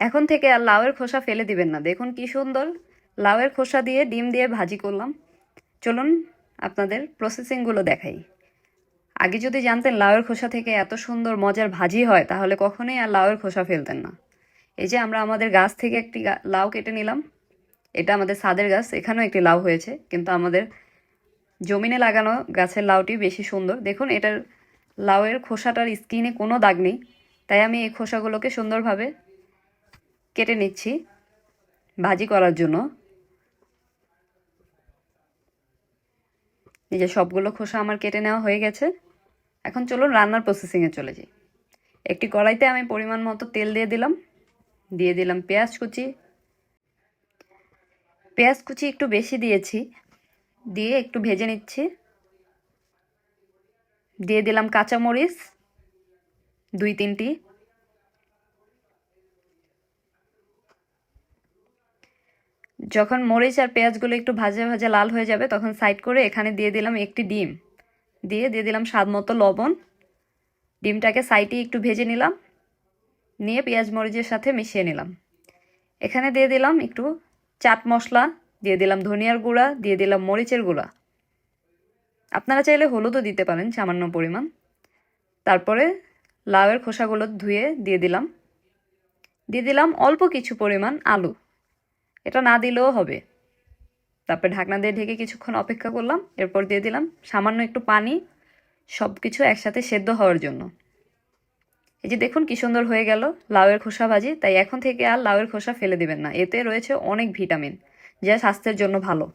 এখন থেকে আর লাউয়ের খোসা ফেলে দিবেন না। দেখুন কি সুন্দর। লাউয়ের খোসা দিয়ে ডিম দিয়ে ভাজি করলাম। চলুন আপনাদের প্রসেসিংগুলো দেখাই। আগে যদি জানতেন লাউয়ের খোসা থেকে এত সুন্দর মজার ভাজি হয়, তাহলে কখনোই আর লাউয়ের খোসা ফেলতেন না। এই যে আমরা আমাদের গাছ থেকে একটি লাউ কেটে নিলাম। এটা আমাদের সাদের গাছ, এখানেও একটি লাউ হয়েছে। কিন্তু আমাদের জমিনে লাগানো গাছের লাউটি বেশি সুন্দর। দেখুন, এটার লাউয়ের খোসাটার স্কিনে কোনো দাগ নেই। তাই আমি এই খোসাগুলোকে সুন্দরভাবে কেটে নিচ্ছি ভাজি করার জন্য। এই যে সবগুলো খোসা আমার কেটে নেওয়া হয়ে গেছে। এখন চলুন রান্নার প্রসেসিংয়ে চলে যাই। একটি কড়াইতে আমি পরিমাণ মতো তেল দিয়ে দিলাম। দিয়ে দিলাম পেঁয়াজ কুচি। পেঁয়াজ কুচি একটু বেশি দিয়েছি। দিয়ে একটু ভেজে নিচ্ছি। দিয়ে দিলাম কাঁচামরিচ, দুই তিনটি। যখন মরিচ আর পেঁয়াজগুলো একটু ভাজা ভাজা লাল হয়ে যাবে, তখন সাইড করে এখানে দিয়ে দিলাম একটি ডিম। দিয়ে দিয়ে দিলাম স্বাদ মতো লবণ। ডিমটাকে সাইডে একটু ভেজে নিলাম। নিয়ে পেঁয়াজ মরিচের সাথে মিশিয়ে নিলাম। এখানে দিয়ে দিলাম একটু চাট মশলা, দিয়ে দিলাম ধনিয়ার গুঁড়া, দিয়ে দিলাম মরিচের গুঁড়া। আপনারা চাইলে হলুদও দিতে পারেন, সামান্য পরিমাণ। তারপরে লাউয়ের খোসাগুলো ধুয়ে দিয়ে দিলাম। দিয়ে দিলাম অল্প কিছু পরিমাণ আলু। এটা না দিলেও হবে। তারপরে ঢাকনা দিয়ে ঢেকে কিছুক্ষণ অপেক্ষা করলাম, এরপর দিয়ে দিলাম সামান্য একটু পানি সব কিছু একসাথে সেদ্ধ হওয়ার জন্য। এই যে দেখুন কি সুন্দর হয়ে গেল লাউয়ের খোসা ভাজি, তাই এখন থেকে আর লাউয়ের খোসা ফেলে দিবেন না, এতে রয়েছে অনেক ভিটামিন, যা স্বাস্থ্যের জন্য ভালো।